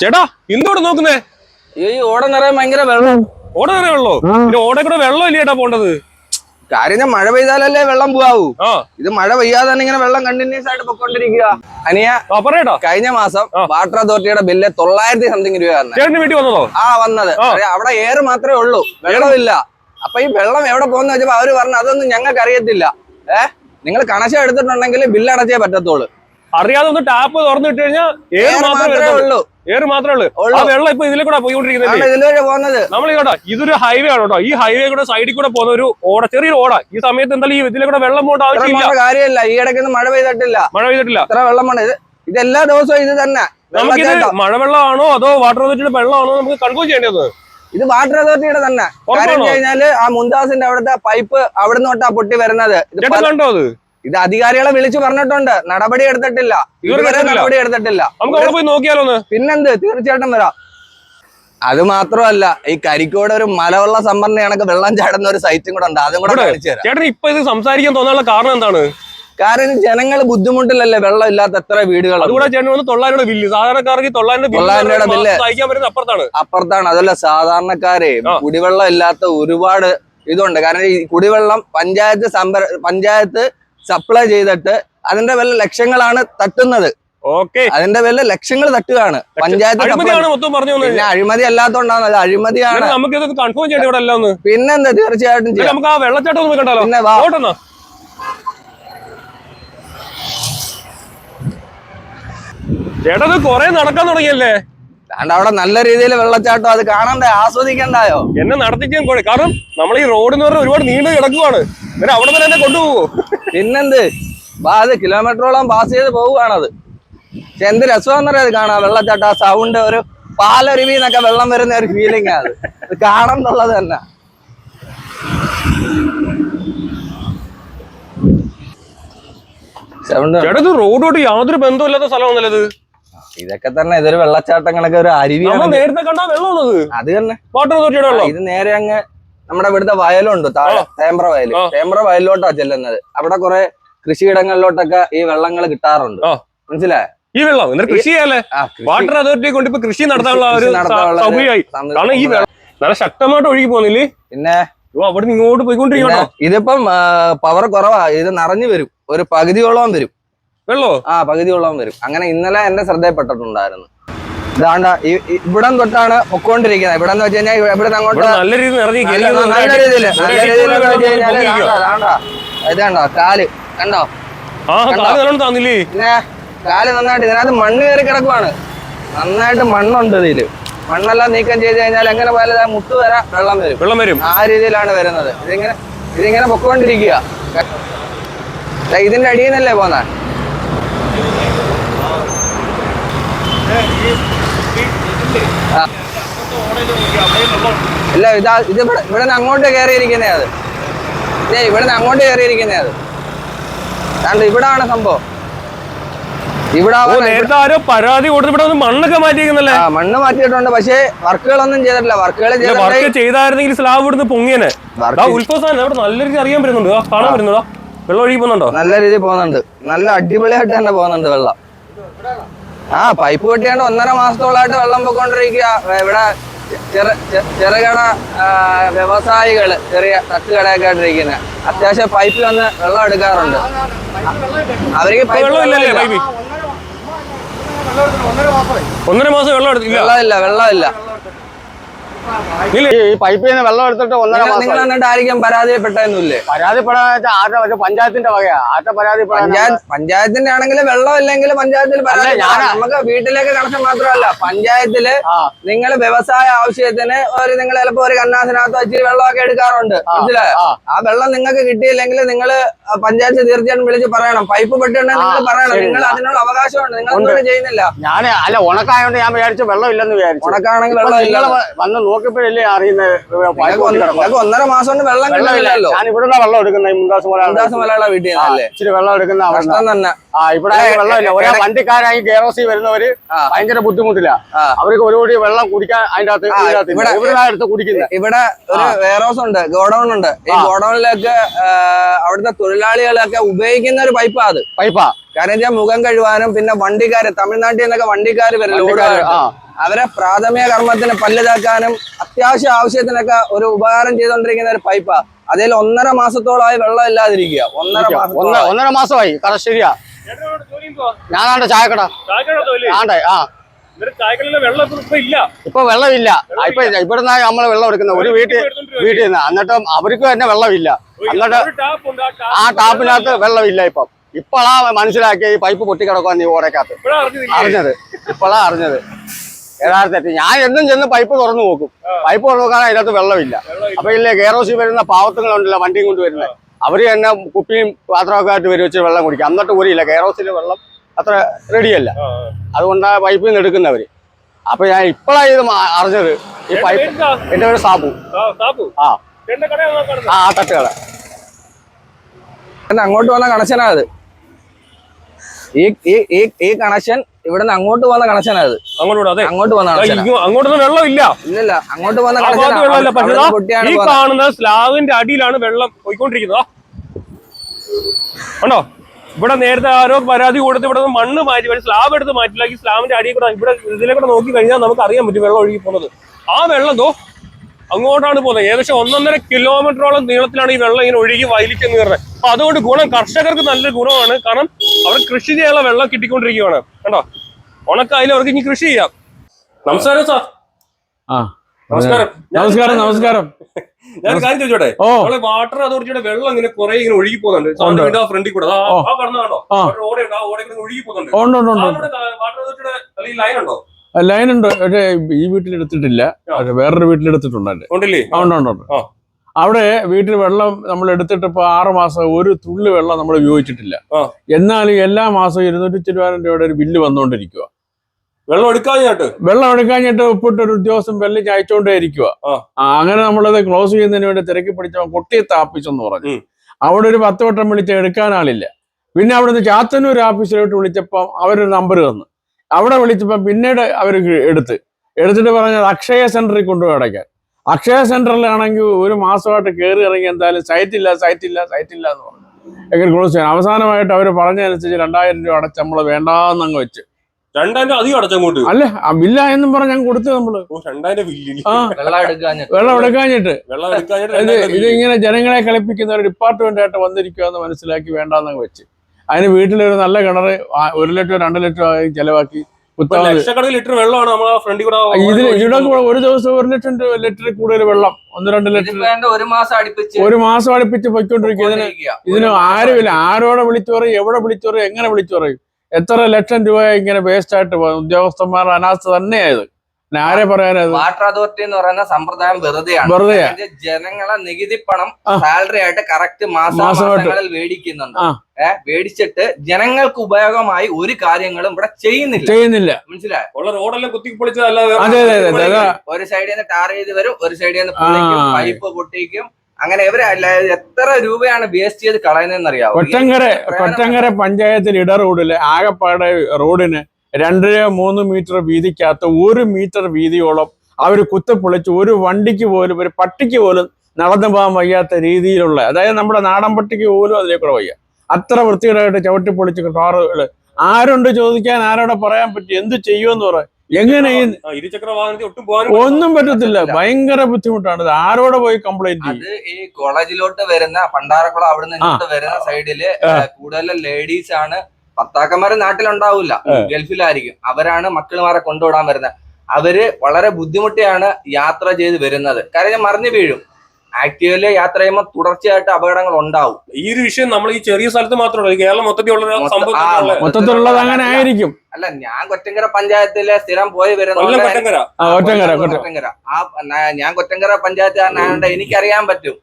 ചേട്ടാ എന്തോടെ നോക്കുന്നേ? ഈ ഓട നിറയെ ഭയങ്കര വെള്ളം. ഓട നിറയെ വെള്ളോ? പിന്നെ ഓടെ കൂടെ വെള്ളം ഇല്ല ചേട്ടാ പോണ്ടത്? കാര്യം ഞാൻ മഴ പെയ്താലല്ലേ വെള്ളം പോവാവൂ. ഇത് മഴ പെയ്യാതെ തന്നെ ഇങ്ങനെ വെള്ളം കണ്ടിന്യൂസ് ആയിട്ട് പൊക്കോണ്ടിരിക്കുക അനിയ പറയട്ടോ കഴിഞ്ഞ മാസം വാട്ടർ അതോറിറ്റിയുടെ ബില്ല് തൊള്ളായിരത്തി സംതിങ് രൂപയാണ് ആ വന്നത്. അവിടെ ഏറ് മാത്രമേ ഉള്ളൂ. വെള്ളമില്ല. അപ്പൊ ഈ വെള്ളം എവിടെ പോകുന്ന വെച്ചപ്പോ അവർ പറഞ്ഞു അതൊന്നും ഞങ്ങൾക്ക് അറിയത്തില്ല. ഏഹ് നിങ്ങൾ കണക്ഷൻ എടുത്തിട്ടുണ്ടെങ്കിൽ ബില്ല് അടച്ചേ പറ്റത്തുള്ളൂ. അറിയാതെ ഒന്ന് ടാപ്പ് തുറന്നു കഴിഞ്ഞാൽ ഏറ് മാത്രമേ ഉള്ളൂ. ഏറ് മാത്രമേ ഉള്ളൂ. വെള്ളം ഇപ്പൊ ഇതിലെ കൂടെ പോയിക്കൊണ്ടിരിക്കുന്നത് നമ്മൾ കേട്ടോ ഇതൊരു ഹൈവേ ആണ് കേട്ടോ. ഈ ഹൈവേ കൂടെ സൈഡിൽ കൂടെ പോകുന്ന ഒരു ഓട ചെറിയൊരു ഓട. ഈ സമയത്ത് എന്തായാലും ഈ ഇതിലെ കൂടെ വെള്ളം പോകേണ്ട ആവശ്യമില്ല. കാര്യമില്ല. ഈ ഇടയ്ക്കൊന്നും മഴ പെയ്തിട്ടില്ല. മഴ പെയ്തിട്ടില്ല. ഇത്ര വെള്ളം പോണ ഇത് ഇത് എല്ലാ ദിവസവും ഇത് തന്നെ. നമുക്കിത് മഴവെള്ളമാണോ അതോ വാട്ടർ അതോറിറ്റിയുടെ വെള്ളമാണോ നമുക്ക് കൺഫ്യൂസ് ചെയ്യേണ്ടത്? ഇത് വാട്ടർ അതോറിറ്റിയുടെ തന്നെ? കഴിഞ്ഞാൽ ആ മുന്താസിന്റെ അവിടുത്തെ പൈപ്പ് അവിടുന്ന് തൊട്ടാ പൊട്ടി വരുന്നത്. കണ്ടോ അത്? ഇത് അധികാരികളെ വിളിച്ചു പറഞ്ഞിട്ടുണ്ട്. നടപടി എടുത്തിട്ടില്ല. ഇതുവരെ. നടപടി എടുത്തിട്ടില്ല. നമുക്ക് അവിടെ പോയി നോക്കിയാലോ പിന്നെന്ത്? തീർച്ചയായിട്ടും വരാം. അത് മാത്രമല്ല ഈ കരിക്കോട് ഒരു മലവെള്ള സംഭരണ കണക്ക് വെള്ളം ചാടുന്ന ഒരു സൈറ്റും കൂടെ ഉണ്ട്. അതും കൂടെ ചേട്ടൻ ഇപ്പൊ ഇത് സംസാരിക്കാൻ തോന്നാനുള്ള കാരണം എന്താണ്? കാരണം ജനങ്ങൾ ബുദ്ധിമുട്ടില്ലല്ലേ വെള്ളം ഇല്ലാത്ത എത്ര വീടുകൾ അതുകൂടെ ചേട്ടൻ വന്ന് തൊള്ളായിരം രൂപ ബില്ല് സാധാരണക്കാർക്ക് തൊള്ളായിരം രൂപ തൊള്ളായിരം രൂപയുടെ ബില്ല് ബില്ല്. സഹിക്കാൻ പറ്റുന്ന അപ്പുറത്താണ്. അപ്പുറത്താണ്. അതല്ല സാധാരണക്കാരെ കുടിവെള്ളം ഇല്ലാത്ത ഒരുപാട് ഇതുണ്ട്. കാരണം ഈ കുടിവെള്ളം പഞ്ചായത്ത് സംഭര പഞ്ചായത്ത് സപ്ലൈ ചെയ്തിട്ട് അതിന്റെ വല്ല ലക്ഷങ്ങളാണ് തട്ടുന്നത്. ഓക്കെ അതിന്റെ വല്ല ലക്ഷങ്ങൾ തട്ടുകയാണ്. പഞ്ചായത്ത് അഴിമതി അല്ലാത്തോണ്ടാണ്. അഴിമതിയാണ്. നമുക്ക് കൺഫേം ചെയ്യണം ഇവിടെ എല്ലാം പിന്നെന്താ? തീർച്ചയായിട്ടും നമുക്ക് ആ വെള്ളച്ചാട്ടം ഒന്ന് കണ്ടാലോ? പിന്നെ വാ. ഓട്ടെന്നാ ചേട്ടാ കൊറേ നടക്കാൻ തുടങ്ങിയല്ലേ? അവിടെ നല്ല രീതിയിൽ വെള്ളച്ചാട്ടം. അത് കാണണ്ടേ ആസ്വദിക്കണ്ടായോ? എന്നെ നടത്തിക്കാൻ കൂടെ കാരണം നമ്മൾ ഈ റോഡ് എന്ന് പറഞ്ഞാൽ ഒരുപാട് നീണ്ടു കിടക്കുവാണ്. എന്നിട്ട് അവിടെ തന്നെ കൊണ്ടുപോകുമോ പിന്നെന്ത്? അത് കിലോമീറ്ററോളം പാസ് ചെയ്ത് പോവുകയാണത്. പക്ഷെ എന്ത് രസമെന്നറിയാതെ അത് കാണാം വെള്ളച്ചാട്ടം ആ സൗണ്ട് ഒരു പാലരുവി എന്നൊക്കെ വെള്ളം വരുന്ന ഒരു ഫീലിംഗ് അത്. കാണുന്നുള്ളത് കാണണം എന്നുള്ളത് തന്നെ. റോഡോട്ട് യാതൊരു ബന്ധമില്ലാത്ത സ്ഥലമാണല്ലോ ഇത്? ഇതൊക്കെ തന്നെ ഇതൊരു വെള്ളച്ചാട്ടം കണക്കെ ഒരു അരുവിയാണ്. നേരത്തെ കണ്ടാ വെള്ളം അത് തന്നെ. വാട്ടർ അതോറിറ്റിയുടെ ഇത് നേരെ അങ്ങ് നമ്മുടെ ഇവിടുത്തെ വയലുണ്ട് താഴെ തേമ്പ്ര വയൽ. തേമ്പ്ര വയലിലോട്ടാ ചെല്ലുന്നത്. അവിടെ കുറെ കൃഷിയിടങ്ങളിലോട്ടൊക്കെ ഈ വെള്ളങ്ങൾ കിട്ടാറുണ്ട്. മനസ്സിലായോ? ഈ വെള്ളം എന്നിട്ട് കൃഷി ചെയ്യാല്ലേ? വാട്ടർ അതോറിറ്റി കൊണ്ട് ഇപ്പൊ കൃഷി നടത്താനുള്ള ഒരു സൗകര്യമായി. കാരണം ഈ വെള്ളം നല്ല ശക്തമായിട്ട് ഒഴുകി പോകുന്നില്ലേ? പിന്നെ അവിടെ ഇങ്ങോട്ട് പോയിക്കൊണ്ടിരിക്കണോ ഇതിപ്പം പവർ കുറവാ. ഇത് നിറഞ്ഞു വരും. ഒരു പകുതിയോളം വരും. വെള്ളോ? ആ പകുതിയോളം വരും. അങ്ങനെ ഇന്നലെ എന്റെ ശ്രദ്ധയിൽപ്പെട്ടിട്ടുണ്ടായിരുന്നു. ഇതാണ്ട ഇവിടം തൊട്ടാണ് പൊക്കോണ്ടിരിക്കുന്നത് ഇവിടെ എന്ന് വെച്ച് കഴിഞ്ഞാൽ ഇവിടെ അങ്ങോട്ട് നല്ല രീതിയിൽ നല്ല നല്ല രീതിയിൽ ഇതാണ്ട, കാൽ. കണ്ടോ? ആ കാൽ പിന്നെ നന്നായിട്ട് ഇതിനകത്ത് മണ്ണ് കയറി കിടക്കുവാണ്. നന്നായിട്ട് മണ്ണുണ്ട് ഇതിൽ. മണ്ണെല്ലാം നീക്കം ചെയ്ത് കഴിഞ്ഞാൽ എങ്ങനെ പോയാലും മുട്ടു വരാ വെള്ളം വരും. വെള്ളം വരും. ആ രീതിയിലാണ് വരുന്നത്. ഇതിങ്ങനെ ഇതിങ്ങനെ പൊക്കോണ്ടിരിക്കുക ഇതിന്റെ അടിയിൽ നിന്നല്ലേ പോന്ന? ഇല്ല ഇതാ ഇത് ഇവിടെ ഇവിടെ നിന്ന് അങ്ങോട്ട് കയറിയിരിക്കുന്നേ അത്. ഇല്ലേ ഇവിടെ നിന്ന് അങ്ങോട്ട് കയറിയിരിക്കുന്നേ അത്. കണ്ട് ഇവിടാണ് സംഭവം. ഇവിടെ നേരത്തെ ആരോ പരാതി കൊടുത്ത് ഇവിടെ മണ്ണൊക്കെ മാറ്റിയിരിക്കുന്നല്ലേ? മണ്ണ് മാറ്റിയിട്ടുണ്ട് പക്ഷേ വർക്കുകളൊന്നും ചെയ്തിട്ടില്ല. വർക്കുകൾ വർക്ക് ചെയ്തായിരുന്നെങ്കിൽ സ്ലാബ് ഇവിടുന്ന് പൊങ്ങിയനെ. വർക്ക് അവിടെ നല്ല രീതിയിൽ അറിയാൻ പറ്റുന്നുണ്ട്. കാണാൻ പറ്റുന്നുണ്ടോ. വെള്ളം ഒഴുകി പോകുന്നുണ്ടോ? നല്ല രീതിയിൽ പോകുന്നുണ്ട്. നല്ല അടിപൊളിയായിട്ട് തന്നെ പോകുന്നുണ്ട് വെള്ളം. ആ പൈപ്പ് കെട്ടിയാണ്ട് ഒന്നര മാസത്തോളായിട്ട് വെള്ളം പൊക്കോണ്ടിരിക്കുക ഇവിടെ ചെറുകിട വ്യവസായികൾ ചെറിയ തട്ടുകടയൊക്കെ ആയിട്ടിരിക്കുന്നത് അത്യാവശ്യം പൈപ്പിൽ വന്ന് വെള്ളം എടുക്കാറുണ്ട്. അവർക്ക് വെള്ളമില്ല. ഒന്നര മാസം വെള്ളം വെള്ളമില്ല വെള്ളമില്ല. ഇല്ലേ ഈ പൈപ്പിൽ നിന്ന് വെള്ളം എടുത്തിട്ട് ഒന്നര നിങ്ങൾ- എന്നിട്ട് ആയിരിക്കും പരാജയപ്പെട്ടതെന്നില്ലേ പരാതിപ്പെടാന്ന് വെച്ചാൽ ആരുടെ പക്ഷെ പഞ്ചായത്തിന്റെ വകയാ. ആരുടെ പരാതി പഞ്ചായത്ത് പഞ്ചായത്തിന്റെ ആണെങ്കിൽ വെള്ളം ഇല്ലെങ്കിൽ പഞ്ചായത്തിൽ പരാതി നമുക്ക് വീട്ടിലേക്ക് കണക്ഷൻ മാത്രമല്ല. പഞ്ചായത്തിൽ നിങ്ങൾ വ്യവസായ ആവശ്യത്തിന് ഒരു നിങ്ങൾ ചിലപ്പോ ഒരു കന്നാസിനകത്ത് ഇച്ചിരി വെള്ളമൊക്കെ എടുക്കാറുണ്ട്. മനസ്സിലായോ? ആ. വെള്ളം നിങ്ങൾക്ക് കിട്ടിയില്ലെങ്കിൽ നിങ്ങൾ പഞ്ചായത്ത് തീർച്ചയായിട്ടും വിളിച്ച് പറയണം. പൈപ്പ് പെട്ടിട്ടുണ്ടെങ്കിൽ നിങ്ങൾ പറയണം. നിങ്ങൾ അതിനുള്ള അവകാശമുണ്ട്. നിങ്ങൾ. ചെയ്യുന്നില്ല. ഞാൻ അല്ല ഉണക്കായോണ്ട് ഞാൻ വിചാരിച്ചു വെള്ളം ഇല്ലെന്ന് വിചാരിച്ചു. ഉണക്കാണെങ്കിൽ വെള്ളം ഇല്ല. വന്ന് നോക്കിയപ്പോഴല്ലേ അറിയുന്നത് ഒന്നര മാസം കൊണ്ട് വെള്ളം കിട്ടില്ലല്ലോ ഞാൻ ഇവിടുന്ന് വെള്ളം എടുക്കുന്ന ഈ മുന്താസ് കന്നാസ് മലയാള വീട്ടിൽ നിന്നല്ലേ? ഇച്ചിരി വെള്ളം എടുക്കുന്ന അവസ്ഥ. തന്നെ. ആ ഇവിടെ വെള്ളമില്ല. ഒരാ വണ്ടിക്കാരായി കേരളസി വരുന്നവര്. ഭയങ്കര ബുദ്ധിമുട്ടില്ല. അവർക്ക് ഒരു കൂടി വെള്ളം കുടിക്കാൻ അതിന്റെ അകത്ത്. ഇവിടെ- ഇവിടെ എടുത്ത് കുടിക്കുന്നത്? ഇവിടെ ഒരു വെയർഹൗസ് ഉണ്ട് ഗോഡൌൺ ഉണ്ട്. ഈ ഗോഡൌണിലൊക്കെ അവിടുത്തെ തൊഴിലാളികളൊക്കെ ഉപയോഗിക്കുന്ന ഒരു പൈപ്പാ അത്. പൈപ്പാ. കാരണം വെച്ചാൽ മുഖം കഴുകാനും പിന്നെ വണ്ടിക്കാര് തമിഴ്നാട്ടിൽ നിന്നൊക്കെ വണ്ടിക്കാര് വരും അവരെ പ്രാഥമിക കർമ്മത്തിന് പല്ല് തേക്കാനും അത്യാവശ്യ ആവശ്യത്തിനൊക്കെ ഒരു ഉപകാരം ചെയ്തുകൊണ്ടിരിക്കുന്ന ഒരു പൈപ്പാ. അതിൽ ഒന്നര മാസത്തോളമായി വെള്ളം ഇല്ലാതിരിക്കുക. ഒന്നര ഒന്നര മാസമായി. കട ശരിയാ. ഞാനാണ്ട് ചായക്കട. ആണ്ടേ ആ. ചായക്കടയിലെ വെള്ളം ഇപ്പൊ- ഇപ്പൊ ഇല്ല. ഇപ്പൊ വെള്ളമില്ല. ഇപ്പൊ ഇവിടുന്ന് നമ്മൾ വെള്ളം എടുക്കുന്നത്. ഒരു വീട്ടിൽ വീട്ടിൽ നിന്ന്. എന്നിട്ടും അവർക്ക് തന്നെ വെള്ളമില്ല. എന്നിട്ട് ഒരു ടാപ്പ് ഉണ്ട്. ആ ടാപ്പിനകത്ത് വെള്ളമില്ല ഇപ്പം. ഇപ്പോഴാ മനസ്സിലാക്കിയ ഈ പൈപ്പ് പൊട്ടിക്കിടക്കുവാൻ നീ ഓടക്കകത്ത് അറിഞ്ഞില്ലേ അറിഞ്ഞത്. ഇപ്പോഴാ അറിഞ്ഞത്. യഥാർത്ഥത്തിൽ ഞാൻ എന്നും ചെന്ന് പൈപ്പ് തുറന്നു നോക്കും. പൈപ്പ് തുറന്നു നോക്കാൻ അതിനകത്ത് വെള്ളമില്ല. അപ്പൊ ഇല്ലേ കേറോസി വരുന്ന പാവത്തുങ്ങളുണ്ടല്ലോ വണ്ടിയും കൊണ്ട് വരുന്നത് അവർ തന്നെ കുപ്പിയും പാത്രമൊക്കെ ആയിട്ട് വരും വെച്ച് വെള്ളം കുടിക്കും എന്നിട്ട് ഊരിയില്ല കേറോസിൽ വെള്ളം അത്ര റെഡിയല്ല. ആ, പൈപ്പിൽ നിന്ന് എടുക്കുന്നവര്. അപ്പൊ ഞാൻ ഇപ്പോഴാണ് ഇത് അറിഞ്ഞത്. ഈ പൈപ്പ്? എന്റെ പേര് സാബു. ആ, ആ. തട്ടുകട. അങ്ങോട്ട് വന്ന കണക്ഷനാ അത്? ഈ ഈ ഈ ഈ കണക്ഷൻ നിന്ന് അങ്ങോട്ട് പോകുന്ന കണക്ഷനാ അത് അങ്ങോട്ട് അതെ. അങ്ങോട്ട് പോകുന്ന അങ്ങോട്ടൊന്നും വെള്ളം ഇല്ല ഇല്ലല്ല അങ്ങോട്ട് പോകുന്ന കണക്ഷൻ ഈ കാണുന്ന സ്ലാവിന്റെ അടിയിലാണ് വെള്ളം പോയിക്കൊണ്ടിരിക്കുന്നത്. ഉണ്ടോ ഇവിടെ നേരത്തെ ആരോ പരാതി കൊടുത്ത് ഇവിടെ മണ്ണ് മാറ്റി പക്ഷേ സ്ലാബ് എടുത്ത് മാറ്റിലാക്കി സ്ലാബിന്റെ അടിയിൽ കൂടെ ഇവിടെ ഇതിലെ കൂടെ നോക്കി കഴിഞ്ഞാൽ നമുക്ക് അറിയാൻ പറ്റും വെള്ളം ഒഴുകി പോകുന്നത്. ആ വെള്ളം ദോ അങ്ങോട്ടാണ് പോകുന്നത്. ഏകദേശം ഒന്നൊന്നര കിലോമീറ്ററോളം നീളത്തിലാണ് ഈ വെള്ളം ഇങ്ങനെ ഒഴുകി വയലിച്ച് കയറുന്നത്. അപ്പൊ അതുകൊണ്ട് ഗുണം കർഷകർക്ക് നല്ലൊരു ഗുണമാണ്. കാരണം അവർ കൃഷി ചെയ്യാനുള്ള വെള്ളം കിട്ടിക്കൊണ്ടിരിക്കുകയാണ്. കണ്ടോ? ഉണക്കായാലും അവർക്ക് ഇനി കൃഷി ചെയ്യാം. നമസ്കാരം സാർ. ആ. നമസ്കാരം. നമസ്കാരം നമസ്കാരം. ഞാൻ കാര്യം ചോദിച്ചോട്ടെ? നമ്മളെ വാട്ടർ അതോറിറ്റിയുടെ വെള്ളം ഇങ്ങനെ കുറെ ഇങ്ങനെ ഒഴുകി പോകുന്നുണ്ട്. ഫ്രണ്ടിൽ കൂടെ. ആ കാണുന്ന കണ്ടോ? ആ. ഒരു ഓടയുണ്ട് ആ ഓട ഇങ്ങനെ ഒഴുകി പോകുന്നുണ്ട്. വാട്ടർ അതോറിറ്റിയുടെ അല്ലെങ്കിൽ ലൈൻ ഉണ്ടോ? ലൈൻ ഉണ്ട്. പക്ഷേ ഈ വീട്ടിലെടുത്തിട്ടില്ല വേറൊരു വീട്ടിലെടുത്തിട്ടുണ്ടല്ലേ. അവിടെ വീട്ടിൽ വെള്ളം നമ്മൾ എടുത്തിട്ട് ഇപ്പൊ ആറു മാസം ഒരു തുള്ളി വെള്ളം നമ്മൾ ഉപയോഗിച്ചിട്ടില്ല. എന്നാലും എല്ലാ മാസവും ഇരുന്നൂറ്റി ഇരുപത് രൂപയുടെ ഒരു ബില്ല് വന്നുകൊണ്ടിരിക്കുക വെള്ളം എടുക്കാഞ്ഞിട്ട് വെള്ളം എടുക്കാഞ്ഞിട്ട് ഉപ്പിട്ട് ഒരു ഉദ്യോഗസ്ഥൻ വെള്ളം ചായച്ചോണ്ടേ ഇരിക്കുക ആ. അങ്ങനെ നമ്മളത് ക്ലോസ് ചെയ്യുന്നതിന് വേണ്ടി തിരക്കി പിടിച്ച കൊട്ടിയെ താപ്പിച്ചെന്ന് പറഞ്ഞു. അവിടെ ഒരു പത്ത് വട്ടം വിളിച്ച് എടുക്കാൻ ആളില്ല. പിന്നെ അവിടെ നിന്ന് ചാത്തന്നൂർ ഓഫീസിലോട്ട് വിളിച്ചപ്പം അവരൊരു നമ്പർ തന്നു. അവിടെ വിളിച്ചപ്പം പിന്നീട് അവർ എടുത്ത്. എടുത്തിട്ട് പറഞ്ഞത് അക്ഷയ സെന്ററിൽ കൊണ്ടുപോയി അടയ്ക്കാൻ. അക്ഷയ സെന്ററിലാണെങ്കിൽ ഒരു മാസമായിട്ട് കയറി ഇറങ്ങി എന്തായാലും സൈറ്റ് ഇല്ല സൈറ്റ് ഇല്ല സൈറ്റ് ഇല്ല എന്ന് പറഞ്ഞു. എങ്ങനെ ക്ലോസ് ചെയ്യാൻ. അവസാനമായിട്ട് അവർ പറഞ്ഞതനുസരിച്ച് രണ്ടായിരം രൂപ അടച്ച് നമ്മൾ വേണ്ടാന്നങ്ങ് വെച്ച്. രണ്ടായിരം രൂപ അധികം അടച്ചങ്ങോട്ട് അല്ല? ബില്ല എന്നും പറഞ്ഞ് ഞാൻ കൊടുത്തു നമ്മൾ. ഓ രണ്ടായിരം ബില്ല് വെള്ളം എടുക്കാഞ്ഞിട്ട്. വെള്ളം എടുക്കാഞ്ഞിട്ട്. വെള്ളം എടുക്കാഞ്ഞിട്ട് ഇത്. ഇങ്ങനെ ജനങ്ങളെ കളിപ്പിക്കുന്ന ഒരു ഡിപ്പാർട്ട്മെന്റ് ആയിട്ട് വന്നിരിക്കുക എന്ന് മനസ്സിലാക്കി വേണ്ടെന്ന് വെച്ച്. അതിന് വീട്ടിലൊരു നല്ല കിണറ് ഒരു ലിറ്റർ രണ്ട് ലിറ്റർ ആയി ചെലവാക്കി ലിറ്റർ വെള്ളമാണ് നമ്മൾ ഫ്രണ്ടിൽ കൂടെ ഇതിൽ ഇവിടെ ഒരു ദിവസം ഒരു ലിറ്റർ ലിറ്റർ കൂടുതൽ വെള്ളം. ഒന്ന് രണ്ട് ലിറ്റർ. ഒരു മാസം അടുപ്പിച്ച് ഒരു മാസം അടുപ്പിച്ച് പൊയ്ക്കൊണ്ടിരിക്കുക. ഇതിന്. ഇതിന് ആരുമില്ല. ആരോടെ വിളിച്ചു പറയും? എവിടെ വിളിച്ചു പറയും? എങ്ങനെ വിളിച്ചു പറയും? എത്ര ലക്ഷം രൂപ ഇങ്ങനെ വേസ്റ്റ് ആയിട്ട് പോകും ഉദ്യോഗസ്ഥന്മാരുടെ അനാസ്ഥ തന്നെയായത്. ആരെ പറയാനത് വാട്ടർ അതോറിറ്റി എന്ന് പറയുന്ന സമ്പ്രദായം വെറുതെയാണ്. വെറുതെ ജനങ്ങളെ നികുതി പണം സാലറി ആയിട്ട് കറക്റ്റ് മാസമായിട്ട്. മാസങ്ങളിൽ മേടിക്കുന്നുണ്ട്. ഏഹ് മേടിച്ചിട്ട് ജനങ്ങൾക്ക് ഉപയോഗമായി ഒരു കാര്യങ്ങളും ഇവിടെ ചെയ്യുന്നില്ല. ചെയ്യുന്നില്ല. മനസ്സിലായോ? ഉള്ള റോഡെല്ലാം കുത്തി പൊളിച്ചതല്ലാതെ അതെ അതെ അതെ. ഒരു സൈഡിൽ നിന്ന് ടാർ ചെയ്ത് വരും ഒരു സൈഡിൽ നിന്ന് പൈപ്പ് പൊട്ടിക്കും. അങ്ങനെ ഇവർ അല്ല എത്ര രൂപയാണ് വേസ്റ്റ് ചെയ്ത് കളയുന്നതെന്ന് അറിയാവോ കൊറ്റങ്കര കൊറ്റങ്കര പഞ്ചായത്തിൽ ഇട റോഡിൽ ആകപ്പാടെ റോഡിന് രണ്ടര മൂന്ന് മീറ്റർ വീതിക്കകത്ത് ഒരു മീറ്റർ വീതിയോളം അവർ കുത്തിപ്പൊളിച്ച് ഒരു വണ്ടിക്ക് പോലും ഒരു പട്ടിക്ക് പോലും നടന്നു പോകാൻ വയ്യാത്ത രീതിയിലുള്ള അതായത് നമ്മുടെ നാടൻ പട്ടിക്ക് പോലും അതിലേക്കൂടെ വയ്യ. അത്ര വൃത്തികേടായിട്ട് ചവിട്ടി പൊളിച്ച് കാറുകൾ. ആരുണ്ട് ചോദിക്കാൻ? ആരോടെ പറയാൻ പറ്റി എന്ത് ചെയ്യുമെന്ന് പറ. എങ്ങനെ ഈ ഇരുചക്ര വാഹനത്തിൽ ഒട്ടും ഒന്നും പറ്റത്തില്ല. ഭയങ്കര ബുദ്ധിമുട്ടാണ് ഇത്. ആരോടെ പോയി കംപ്ലൈന്റ് ചെയ്യും? അത് ഈ കോളേജിലോട്ട് വരുന്ന പണ്ടാരക്കുളം അവിടെ നിന്ന് വരുന്ന സൈഡിൽ കൂടുതലും ലേഡീസ് ആണ്. ഭർത്താക്കന്മാര് നാട്ടിലുണ്ടാവില്ല. ഗൾഫിലായിരിക്കും. അവരാണ് മക്കളുമാരെ കൊണ്ടുവിടാൻ വരുന്നത്. അവർ വളരെ ബുദ്ധിമുട്ടിയാണ് യാത്ര ചെയ്ത് വരുന്നത്. കാര്യം മറിഞ്ഞു വീഴും. ആക്റ്റീവിൽ യാത്ര ചെയ്യുമ്പോൾ തുടർച്ചയായിട്ട് അപകടങ്ങൾ ഉണ്ടാവും. ഈ ഒരു വിഷയം നമ്മൾ ഈ ചെറിയ സ്ഥലത്ത് മാത്രമല്ല കേരളം മൊത്തത്തിലുള്ള മൊത്തത്തിലുള്ളത് അങ്ങനെ ആയിരിക്കും. അല്ല ഞാൻ കൊറ്റങ്കര പഞ്ചായത്തിലെ സ്ഥിരം പോയി വരുന്ന കൊറ്റങ്കര. ആ ഞാൻ കൊറ്റങ്കര പഞ്ചായത്തുകാരനായതുകൊണ്ട് എനിക്കറിയാൻ പറ്റും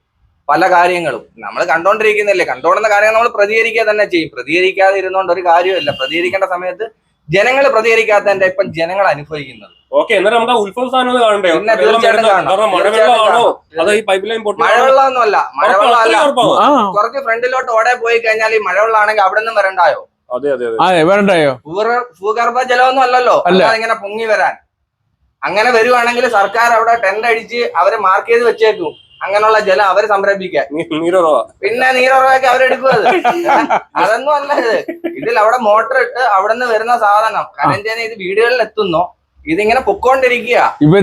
പല കാര്യങ്ങളും. നമ്മൾ കണ്ടോണ്ടിരിക്കുന്നില്ലേ? കണ്ടോണ്ടുന്ന കാര്യങ്ങൾ നമ്മൾ പ്രതികരിക്കുക തന്നെ ചെയ്യും. പ്രതികരിക്കാതെ ഇരുന്നോണ്ട് ഒരു കാര്യമില്ല പ്രതികരിക്കേണ്ട സമയത്ത് ജനങ്ങൾ പ്രതികരിക്കാത്തതിന്റെ ഇപ്പം ജനങ്ങൾ അനുഭവിക്കുന്നത്. ഓക്കെ എന്നാലും നമുക്ക് ഉത്സവ സ്ഥാനം കാണണ്ടേ? പിന്നെ വെള്ളം തീർച്ചയായിട്ടും വരുന്ന- കാണണം. കാരണം തീർച്ചയായിട്ടും മഴവെള്ളമാണോ അതോ ഈ പൈപ്പ് ലൈൻ പൊട്ടി മഴവെള്ളമൊന്നുമല്ല. മഴവെള്ളം അല്ല കുറച്ച് ഫ്രണ്ടിലോട്ട് ഓടെ പോയി കഴിഞ്ഞാൽ ഈ മഴവെള്ളമാണെങ്കിൽ അവിടെ നിന്നും വരണ്ടായോ? അതെ അതെ അതെ. അതെ വരണ്ടായോ ഭൂഗർ- ഭൂഗർഭ ജലമൊന്നും അല്ലല്ലോ. അതിങ്ങനെ ഇങ്ങനെ പൊങ്ങി വരാൻ. അങ്ങനെ വരുവാണെങ്കിൽ സർക്കാർ അവിടെ ടെന്റ് അടിച്ച് അവരെ മാർക്ക് ചെയ്ത് വെച്ചേക്കും. അങ്ങനെയുള്ള ജലം അവർ സംരംഭിക്കാൻ. നീരുറവാ. പിന്നെ നീരുറവൊക്കെ അവരെടുക്കും അത് അതൊന്നും അല്ല ഇത്. ഇതിൽ അവിടെ മോട്ടർ ഇട്ട് അവിടെ നിന്ന് വരുന്ന സാധനം. കരഞ്ചേന ഇത് വീടുകളിൽ എത്തുന്നു ഇതിങ്ങനെ പൊക്കോണ്ടിരിക്കുക ഇപ്പൊ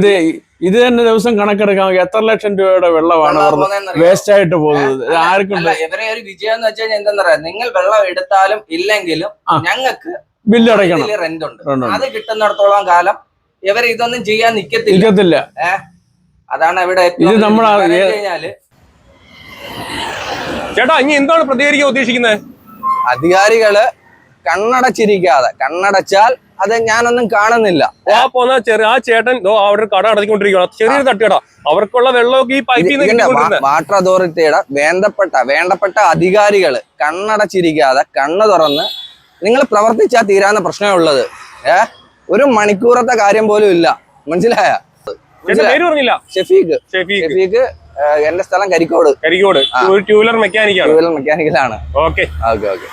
ഇത് തന്നെ ദിവസം കണക്കെടുക്കാം എത്ര ലക്ഷം രൂപയുടെ വെള്ളമാണ് വേസ്റ്റ് ആയിട്ട് പോകുന്നത്. ആർക്കും ഇവരെ ഒരു വിജയം എന്ന് വെച്ചാൽ എന്താ പറയാ നിങ്ങൾ വെള്ളം എടുത്താലും ഇല്ലെങ്കിലും ഞങ്ങൾക്ക് ബില്ല് അടയ്ക്കണം. റെന്റ് ഉണ്ട്. അത് കിട്ടുന്നിടത്തോളം കാലം ഇവർ ഇതൊന്നും ചെയ്യാൻ നിക്കത്തില്ല. അതാണ് ഇവിടെ ഇത് നമ്മൾ കഴിഞ്ഞാൽ. ചേട്ടാ ഇനി എന്താണ് പ്രതികരിക്കാൻ ഉദ്ദേശിക്കുന്നത്? അധികാരികൾ കണ്ണടച്ചിരിക്കാതെ കണ്ണടച്ചാൽ അത് ഞാനൊന്നും കാണുന്നില്ല. ആ പോന്ന ചെറിയ ആ ചേട്ടൻ അവിടെ കട അടച്ചിക്കൊണ്ടിരിക്കുകയാണ് ചെറിയൊരു തട്ടുകട. അവർക്കുള്ള വെള്ളമൊക്കെ ഈ പൈപ്പിൽ വാട്ടർ അതോറിറ്റിയുടെ വേണ്ടപ്പെട്ട വേണ്ടപ്പെട്ട അധികാരികൾ കണ്ണടച്ചിരിക്കാതെ കണ്ണ് തുറന്ന് നിങ്ങൾ പ്രവർത്തിച്ചാൽ തീരാവുന്ന പ്രശ്നമേ ഉള്ളത്. ഏ? ഒരു മണിക്കൂറത്തെ കാര്യം പോലും ഇല്ല. മനസ്സിലായ? ഷെഫീഖ്. ഷെഫീഖ്. എന്റെ സ്ഥലം കരിക്കോട്. കരിക്കോട്. ടൂ വീലർ മെക്കാനിക്കാണ്. മെക്കാനിക്കലാണ്. ഓക്കെ. Okay okay.